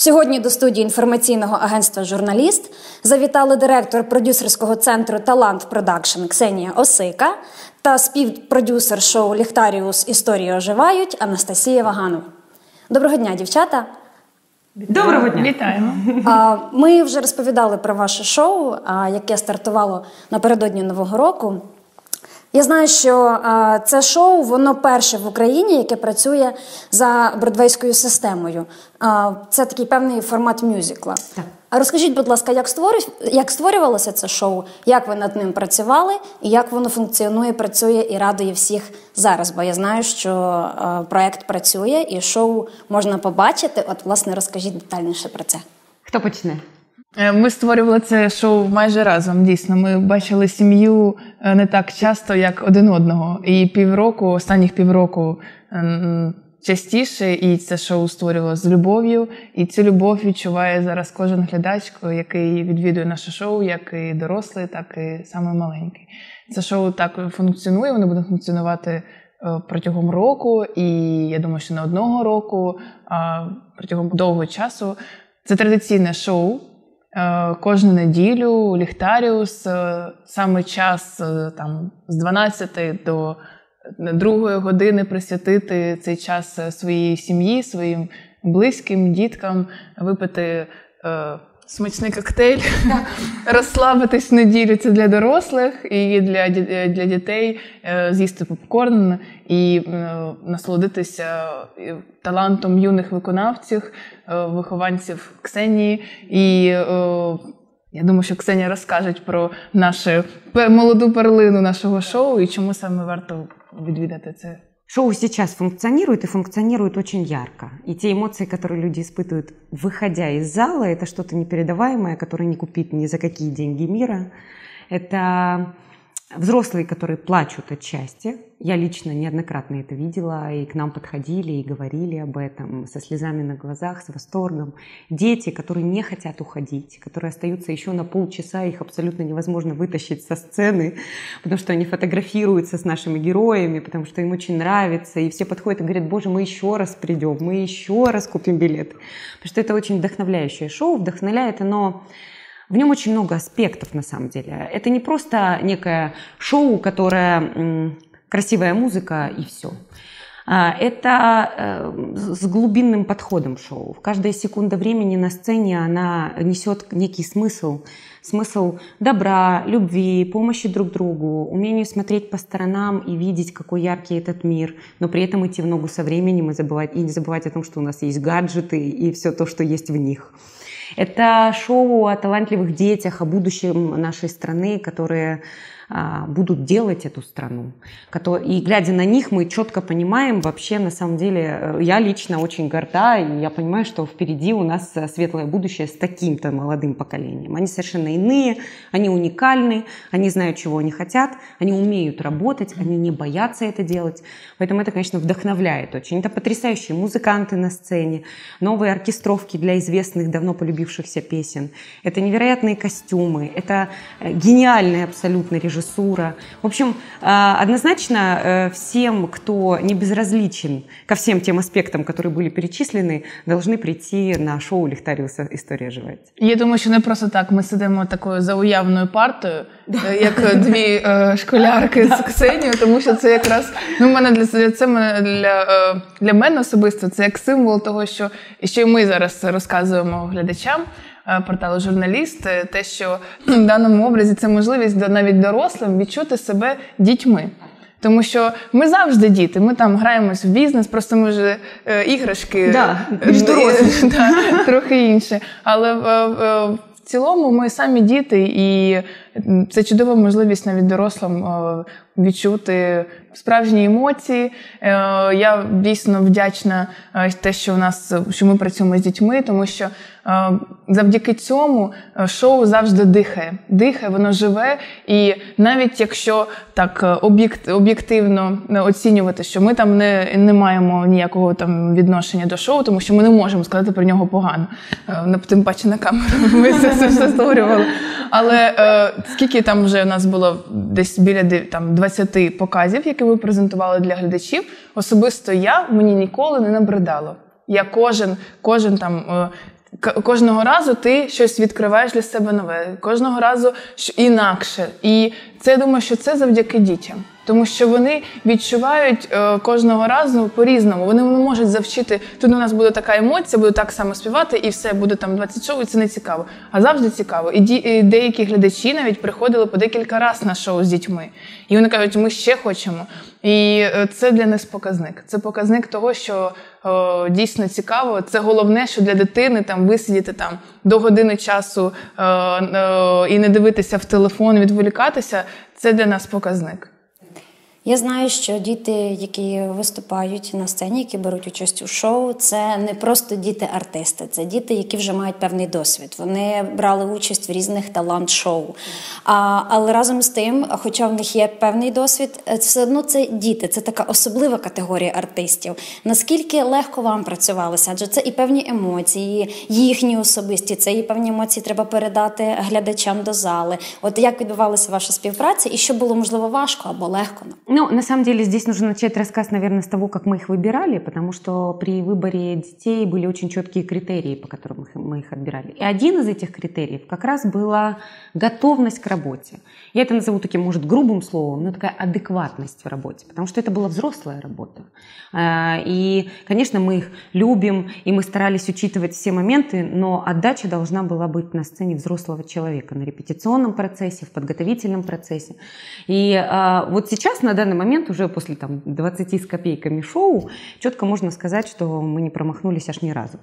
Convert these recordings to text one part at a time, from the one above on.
Сьогодні до студії інформаційного агентства Журналіст завітали директор продюсерського центру Талант Продакшн Ксенія Осика та співпродюсер шоу Ліхтаріус Історії оживають Анастасія Ваганов. Доброго дня, дівчата! Доброго дня! Вітаємо! Ми вже розповідали про ваше шоу, яке стартувало напередодні Нового року. Я знаю, що це шоу воно перше в Україні, яке працює за бродвейською системою. Це такий певний формат мюзикла. Так. А розкажіть, будь ласка, як створю... як створювалося це шоу, як ви над ним працювали, і як воно функціонує, працює і радує всіх зараз? Бо я знаю, що е, проект працює і шоу можна побачити. От, власне, розкажіть детальніше про це. Хто почне? Е, ми створювали це шоу майже разом. Дійсно, ми бачили сім'ю е, не так часто, як один одного. І півроку, останніх півроку частіше, і це шоу створювало з любов'ю. І цю любов відчуває зараз кожен глядач, який відвідує наше шоу, як і дорослий, так і саме маленький. Це шоу так функціонує, воно буде функціонувати е, протягом року, і я думаю, що не одного року, а протягом довгого часу. Це традиційне шоу. Е, кожну неділю Ліхтаріус е, саме час там з 12 до 2 години присвятити цей час е, своїй сім'ї, своїм близьким, діткам, випити е, смачний коктейль, розслабитись в неділю. Це для дорослих і для е, для дітей е, з'їсти попкорн і е, насолодитися талантом юних виконавців, вихованців Ксенії. І я думаю, що Ксенія розкаже про нашу молоду перлину нашого шоу і чому саме варто відвідати це. Шоу сейчас функционирует и функционирует очень ярко. И те эмоции, которые люди испытывают, выходя из зала, это что-то непередаваемое, которое не купить ни за какие деньги мира. Это Взрослые, которые плачут от счастья, я лично неоднократно это видела, и к нам подходили и говорили об этом со слезами на глазах, с восторгом. Дети, которые не хотят уходить, которые остаются еще на полчаса, их абсолютно невозможно вытащить со сцены, потому что они фотографируются с нашими героями, потому что им очень нравится, и все подходят и говорят, боже, мы еще раз придем, мы еще раз купим билет. Потому что это очень вдохновляющее шоу, вдохновляет оно в нем очень много аспектов, на самом деле. Это не просто некое шоу, которое красивая музыка и все. А, это э, с глубинным подходом шоу. Каждая секунда времени на сцене она несет некий смысл. Смысл добра, любви, помощи друг другу, умению смотреть по сторонам и видеть, какой яркий этот мир, но при этом идти в ногу со временем и, забывать, и не забывать о том, что у нас есть гаджеты и все то, что есть в них. Это шоу о талантливых детях, о будущем нашей страны, которые а, будут делать эту страну. И глядя на них, мы четко понимаем, вообще, на самом деле, э, я лично очень горда, и я понимаю, что впереди у нас э, светлое будущее с таким-то молодым поколением. Они совершенно иные, они уникальны, они знают, чего они хотят, они умеют работать, они не боятся это делать. Поэтому это, конечно, вдохновляет очень. Это потрясающие музыканты на сцене, новые оркестровки для известных, давно полюбившихся песен. Это невероятные костюмы, это э, гениальный абсолютно режиссер режиссура. В общем, однозначно э, всем, кто не безразличен ко всем тем аспектам, которые были перечислены, должны прийти на шоу Ліхтаріуса Історія живе. Я думаю, що не просто так. Ми сидимо такою зауявною партою, е, як дві е, школярки з Ксенією, тому що це якраз ну, мене для це мене для, е, для мене особисто це як символ того, що і що ми зараз розказуємо глядачам. Е, порталу журналіст, е, те, що в даному образі це можливість навіть дорослим відчути себе дітьми. Тому що ми завжди діти, ми там граємось в бізнес, просто ми вже е, іграшки да, більш дорослі. да, трохи інше. Але в цілому ми самі діти, і це чудова можливість навіть дорослим відчути справжні емоції. Е, я дійсно вдячна е, те, що у нас що ми працюємо з дітьми, тому що е, завдяки цьому шоу завжди дихає. Дихає, воно живе. І навіть якщо так об'єктивно оцінювати, що ми там не не маємо ніякого там відношення до шоу, тому що ми не можемо сказати про нього погано. Тим паче на камеру ми це все створювали. Але скільки там вже у нас було десь біля там 20 показів, які ви презентували для глядачів, особисто я мені ніколи не набридало. Я кожен, кожен там. Е, кожного разу ти щось відкриваєш для себе нове, кожного разу інакше. І це я думаю, що це завдяки дітям. Тому що вони відчувають е, кожного разу по-різному. Вони не можуть завчити. Тут у нас буде така емоція, буду так само співати, і все буде там 20 шоу, і це не цікаво. А завжди цікаво. І, ді, і деякі глядачі навіть приходили по декілька разів на шоу з дітьми. І вони кажуть, ми ще хочемо. І е, це для них показник. Це показник того, що о, дійсно цікаво. Це головне, що для дитини там висидіти там до години часу о, о, і не дивитися в телефон, відволікатися. Це для нас показник. Я знаю, що діти, які виступають на сцені, які беруть участь у шоу, це не просто діти-артисти, це діти, які вже мають певний досвід. Вони брали участь в різних талант-шоу. А, Але разом з тим, хоча в них є певний досвід, е, все одно це діти, це така особлива категорія артистів. Наскільки легко вам працювалося? Адже це і певні емоції, їхні особисті, це і певні емоції треба передати глядачам до зали. От як відбувалася ваша співпраця, і що було можливо важко або легко? Ну, на самом деле, здесь нужно начать рассказ, наверное, с того, как мы их выбирали, потому что при выборе детей были очень четкие критерии, по которым мы их отбирали. И один из этих критериев как раз была готовность к работе. Я это назову таким, может, грубым словом, но такая адекватность в работе, потому что это была взрослая работа. А, и, конечно, мы их любим, и мы старались учитывать все моменты, но отдача должна была быть на сцене взрослого человека, на репетиционном процессе, в подготовительном процессе. И а, вот сейчас, на данный момент, уже после там, 20 с копейками шоу, чітко можна сказати, що ми не промахнулися аж ні разу.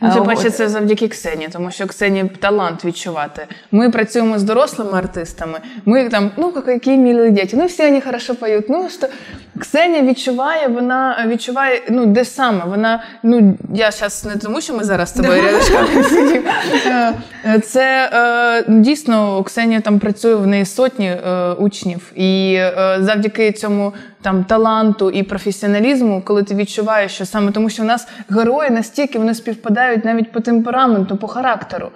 Ну, Тим паче, це завдяки Ксені, тому що Ксені талант відчувати. Ми працюємо з дорослими артистами. Ми там, ну які милі діти, ну всі вони хорошо поють. Ну що Ксенія відчуває, вона відчуває, ну де саме вона. Ну я зараз не тому, що ми зараз з тобою рядочками сидимо. Е, це е, дійсно Ксенія там працює в неї сотні е, учнів, і завдяки цьому там таланту і професіоналізму, коли ти відчуваєш, що саме тому, що в нас герої настільки вони співпадають навіть по темпераменту, по характеру.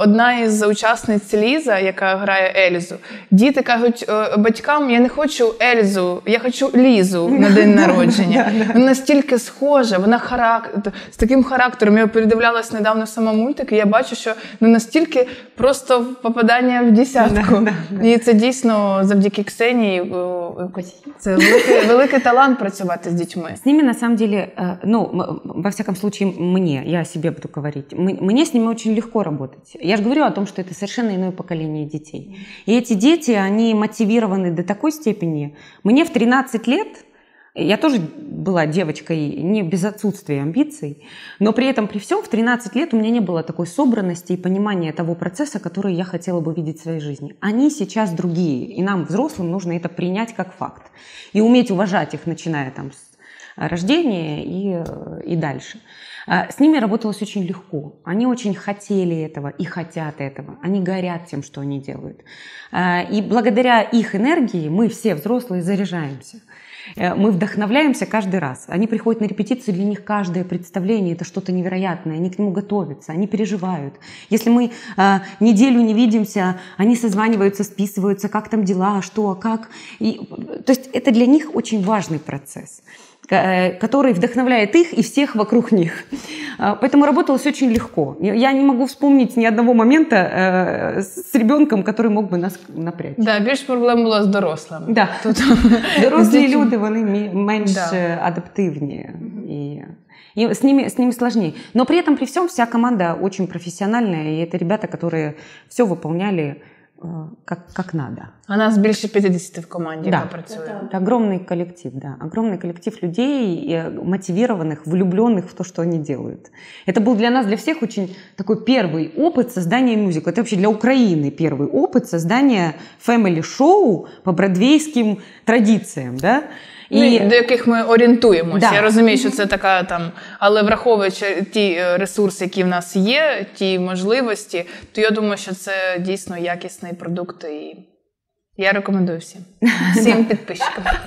Одна із учасниць Ліза, яка грає Ельзу, діти кажуть батькам: я не хочу Ельзу, я хочу Лізу на день народження. Вона настільки схожа, вона характер з таким характером. Я передивлялась недавно сама мультик, і я бачу, що не настільки просто попадання в десятку. І це дійсно завдяки Ксенії. Це Це великий, великий талант працювати з дітьми. С ними, на самом деле, ну, во всяком случае, мне, я о себе буду говорить, мне с ними очень легко работать. Я же говорю о том, что это совершенно иное поколение детей. И эти дети, они мотивированы до такой степени. Мне в 13 лет я тоже была девочкой не без отсутствия амбиций, но при этом, при всем, в 13 лет у меня не было такой собранности и понимания того процесса, который я хотела бы видеть в своей жизни. Они сейчас другие, и нам, взрослым, нужно это принять как факт. И уметь уважать их, начиная там с рождения и, и дальше. А, с ними работалось очень легко. Они очень хотели этого и хотят этого. Они горят тем, что они делают. А, и благодаря их энергии мы все взрослые заряжаемся. Э, мы вдохновляемся каждый раз. Они приходят на репетицию, для них каждое представление это что-то невероятное. Они к нему готовятся, они переживают. Если мы э, неделю не видимся, они созваниваются, списываются, как там дела, что, как. И, то есть это для них очень важный процесс. Э, который вдохновляет их и всех вокруг них. Поэтому работалось очень легко. Я не могу вспомнить ни одного момента э, с ребенком, который мог бы нас напрячь. Да, більш проблем було з дорослими. Да. Тут... Дорослі люди, вони менш да. адаптивні. И... И с ними, с ними сложнее. Но при этом, при всем, вся команда очень профессиональная, и это ребята, которые все выполняли как, как надо. А нас більше 50 в команде да. працює. Это огромный коллектив, да. Огромный коллектив людей, мотивированных, влюбленных в то, что они делают. Это был для нас, для всех очень такой первый опыт создания мюзикла. Это вообще для Украины первый опыт создания фэмили-шоу по бродвейским традициям, да. І... До яких ми орієнтуємося. Да. Я розумію, що це така там, але враховуючи ті е, ресурси, які в нас є, ті можливості, то я думаю, що це дійсно якісний продукт і. Я рекомендую всім всім підписчикам.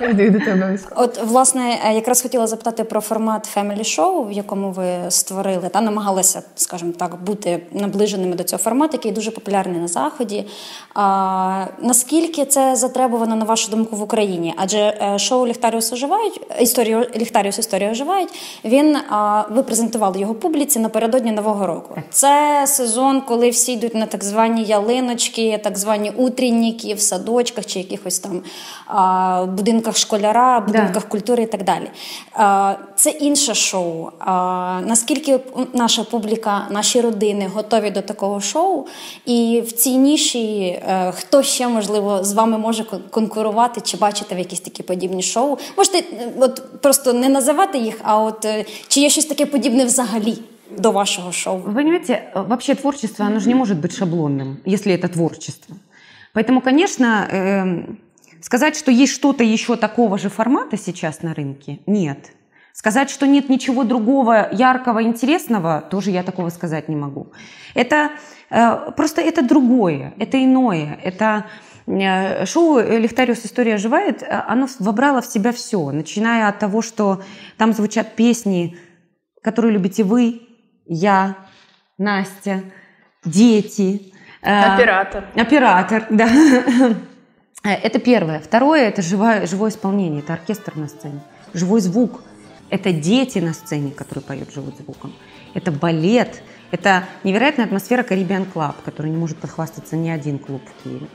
От, власне, е, якраз хотіла запитати про формат Family Show, в якому ви створили та намагалися, скажімо так, бути наближеними до цього формату, який дуже популярний на заході. А, Наскільки це затребувано на вашу думку в Україні? Адже е, шоу Ліхтаріус оживають історію Ліхтаріус історію оживають. Він а, ви презентували його публіці напередодні нового року. Це сезон, коли всі йдуть на так звані ялиночки, так звані утрінніки в садочках чи якихось там будинках школяра, будинках да. культури і так далі. А, Це інше шоу. А, Наскільки наша публіка, наші родини готові до такого шоу, і в цій ніші а, е, хто ще можливо з вами може конкурувати чи бачити в якісь такі подібні шоу? Можете от просто не називати їх, а от е, чи є щось таке подібне взагалі? до вашего шоу? Вы понимаете, вообще творчество, оно же не может быть шаблонным, если это творчество. Поэтому, конечно, э, сказать, что есть что-то еще такого же формата сейчас на рынке, нет. Сказать, что нет ничего другого яркого, интересного, тоже я такого сказать не могу. Это э, просто это другое, это иное, это э, шоу «Лихтариус. История оживает», оно вобрало в себя все, начиная от того, что там звучат песни, которые любите вы, я, Настя, дети, Э, оператор. Оператор, да. Это первое. Второе – это живое, живое исполнение, это оркестр на сцене. Живой звук – это дети на сцене, которые поют живым звуком. Это балет, это невероятная атмосфера Caribbean Club, который не может похвастаться ни один клуб в Киеве.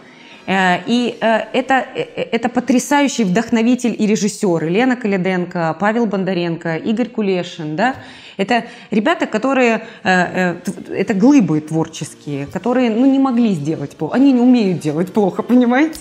Э, и э, это, это потрясающий вдохновитель и режиссер. Лена Каляденко, Павел Бондаренко, Игорь Кулешин. Да? Это ребята, которые, э, э, это глыбы творческие, которые ну, не могли сделать плохо. Они не умеют делать плохо, понимаете?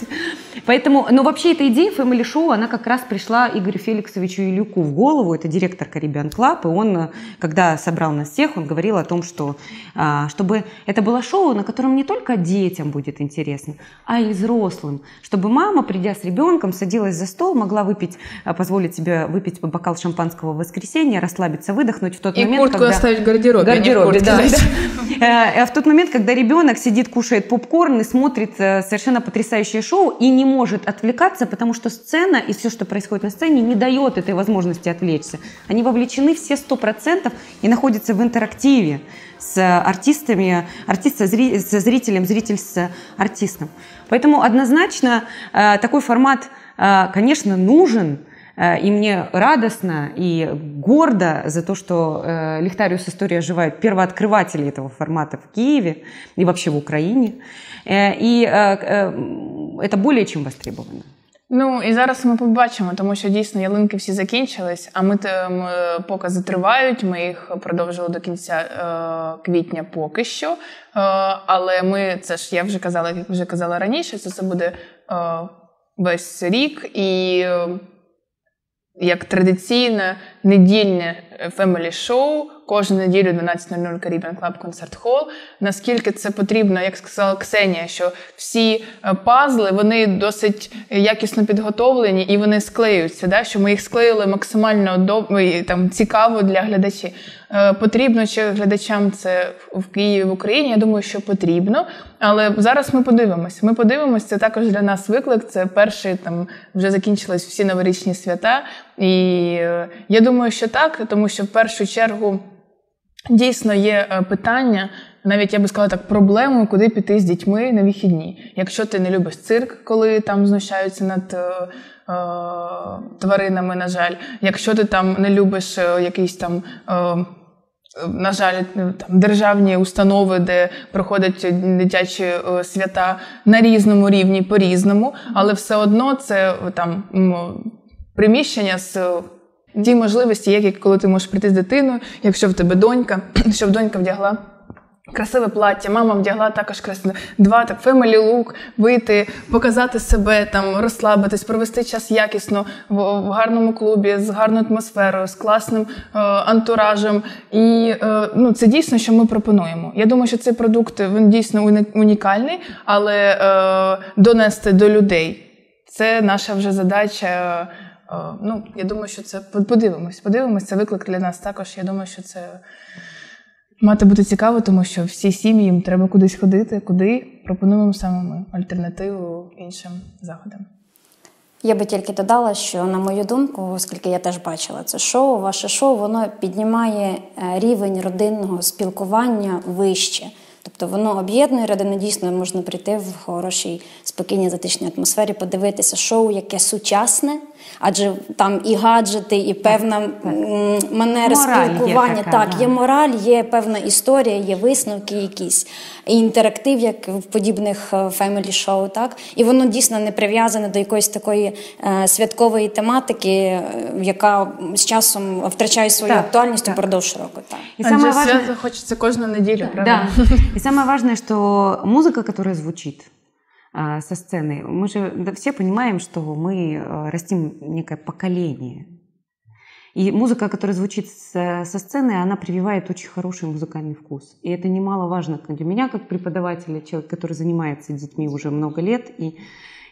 Поэтому, но вообще эта идея Family Show, она как раз пришла Игорю Феликсовичу Илюку в голову. Это директор Caribbean Club. И он, когда собрал нас всех, он говорил о том, что а, чтобы это было шоу, на котором не только детям будет интересно, а и взрослым. Чтобы мама, придя с ребенком, садилась за стол, могла выпить, а, позволить себе выпить бокал шампанского в воскресенье, расслабиться, выдохнуть в тот и момент, куртку когда... оставить в гардеробе, гардеробе да, да. А в тот момент, когда ребенок сидит, кушает попкорн и смотрит э, совершенно потрясающее шоу и не может отвлекаться, потому что сцена и все, что происходит на сцене, не дает этой возможности отвлечься. Они вовлечены все сто процентов и находятся в интерактиве с артистами, артист со, зри, со зрителем, зритель с артистом. Поэтому однозначно э, такой формат, э, конечно, нужен, Э, и мне радостно и гордо за то, что э, Лихтариус «История оживает» первооткрыватели этого формата в Киеве и вообще в Украине. Э, и это более чем востребовано. Ну і зараз ми побачимо, тому що дійсно ялинки всі закінчились, а ми там покази тривають. Ми їх продовжили до кінця е, квітня поки що. Е, але ми це ж я вже казала, як вже казала раніше, це це буде е, весь рік і як традиційне недільне фемелі шоу кожну неділю 12.00 Caribbean Club Concert Hall. Наскільки це потрібно, як сказала Ксенія, що всі е, пазли вони досить якісно підготовлені і вони склеюються. Да? Що ми їх склеїли максимально до там цікаво для глядачів. Е, потрібно чи глядачам це в Києві в Україні? Я думаю, що потрібно. Але зараз ми подивимося. Ми подивимося, це також для нас виклик. Це перший там вже закінчились всі новорічні свята. І е, я думаю, що так, тому що в першу чергу. Дійсно є е, питання, навіть я би сказала так, проблемою, куди піти з дітьми на вихідні. Якщо ти не любиш цирк, коли там знущаються над е, е, тваринами, на жаль, якщо ти там не любиш якийсь там. На жаль, там державні установи, де проходять дитячі свята на різному рівні, по різному, але все одно це там приміщення з ті можливості, як коли ти можеш прийти з дитиною, якщо в тебе донька, щоб донька вдягла. Красиве плаття, мама вдягла також красиве. Два так фемелі лук, вийти, показати себе, там розслабитись, провести час якісно в, в гарному клубі з гарною атмосферою, з класним е, антуражем. І е, ну, це дійсно, що ми пропонуємо. Я думаю, що цей продукт він дійсно унікальний, але е, донести до людей це наша вже задача. Ну, я думаю, що це подивимось. Подивимось, це виклик для нас також. Я думаю, що це Мати буде цікаво, тому що всі сім'ї їм треба кудись ходити, куди пропонуємо саме ми альтернативу іншим заходам. Я би тільки додала, що на мою думку, оскільки я теж бачила це шоу, ваше шоу воно піднімає е, рівень родинного спілкування вище. Тобто воно об'єднує родини, дійсно можна прийти в хорошій, спокійній затишній атмосфері, подивитися шоу, яке сучасне, адже там і гаджети, і певна м, манера Мораль є спілкування. така, так, є мораль, є певна історія, є висновки якісь, і інтерактив, як в подібних фемелі шоу, так і воно дійсно не прив'язане до якоїсь такої е, святкової тематики, е, яка з часом втрачає свою Так, актуальність так. упродовж року. Так. И Адже самое важное, хочеться кожну неділю, правда? да. И самое важное, что музыка, которая звучит а, со сцены, мы же все понимаем, что мы а, растим некое поколение. И музыка, которая звучит со сцены, она прививает очень хороший музыкальный вкус. И это немаловажно для меня, как преподавателя, человек, который занимается детьми уже много лет. И,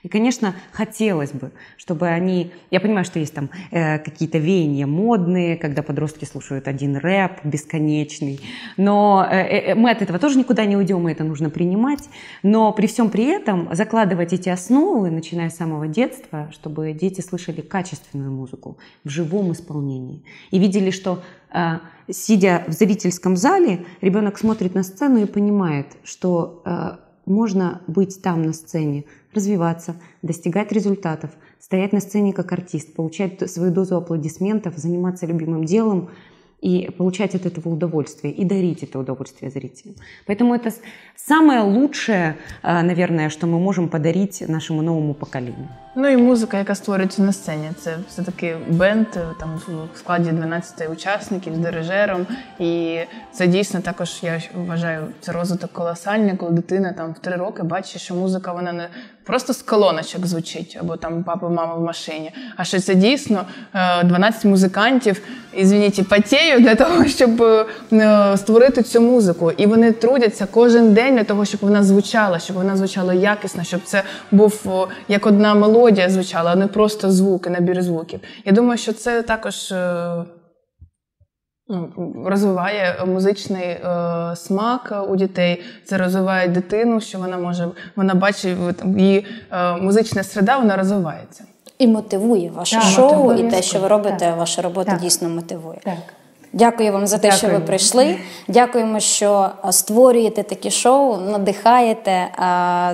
и конечно, хотелось бы, чтобы они... Я понимаю, что есть там э, какие-то веяния модные, когда подростки слушают один рэп бесконечный. Но э, э, мы от этого тоже никуда не уйдем, и это нужно принимать. Но при всем при этом закладывать эти основы, начиная с самого детства, чтобы дети слышали качественную музыку в живом исполнении. И видели, что э, сидя в зрительском зале, ребенок смотрит на сцену и понимает, что э, можно быть там на сцене, развиваться, достигать результатов, стоять на сцене как артист, получать свою дозу аплодисментов, заниматься любимым делом и получать от этого удовольствие, и дарить это удовольствие зрителям. Поэтому это с- самое лучшее, э, наверное, что мы можем подарить нашему новому поколению. Ну і музика, яка створюється на сцені. Це все-таки бенд е, там в складі 12 учасників з дирижером. І це дійсно також, я вважаю, це розвиток колосальний, коли дитина там в три роки бачить, що музика вона не просто з колоночок звучить, або там папа, мама в машині. А що це дійсно е, 12 музикантів, ізвініть, потіють для того, щоб е, створити цю музику. І вони трудяться кожен день для того, щоб вона звучала, щоб вона звучала якісно, щоб це був як одна мелодія звучала, а не просто звуки, набір звуків. Я думаю, що це також. Ну, Розвиває музичний е, смак у дітей, це розвиває дитину, що вона може, вона бачить от, її е, музична середа, вона розвивається. І мотивує ваше Так, шоу, і те, що ви робите, Так. ваша робота Так. дійсно мотивує. Так. Дякую вам за те, що ви прийшли. Дякуємо, що створюєте такі шоу, надихаєте,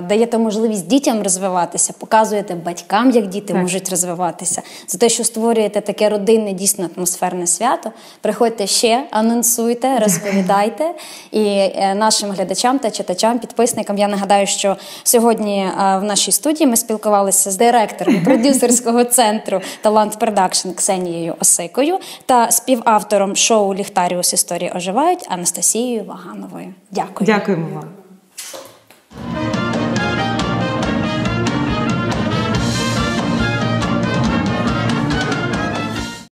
даєте можливість дітям розвиватися, показуєте батькам, як діти Так. можуть розвиватися. За те, що створюєте таке родинне, дійсно атмосферне свято. Приходьте ще, анонсуйте, розповідайте. І е, нашим глядачам та читачам, підписникам. Я нагадаю, що сьогодні в нашій студії ми спілкувалися з директором продюсерського центру Талант Продакшн Ксенією Осикою та співавтором шоу Ліхтаріус історії оживають Анастасією Вагановою. Дякую. Дякуємо вам.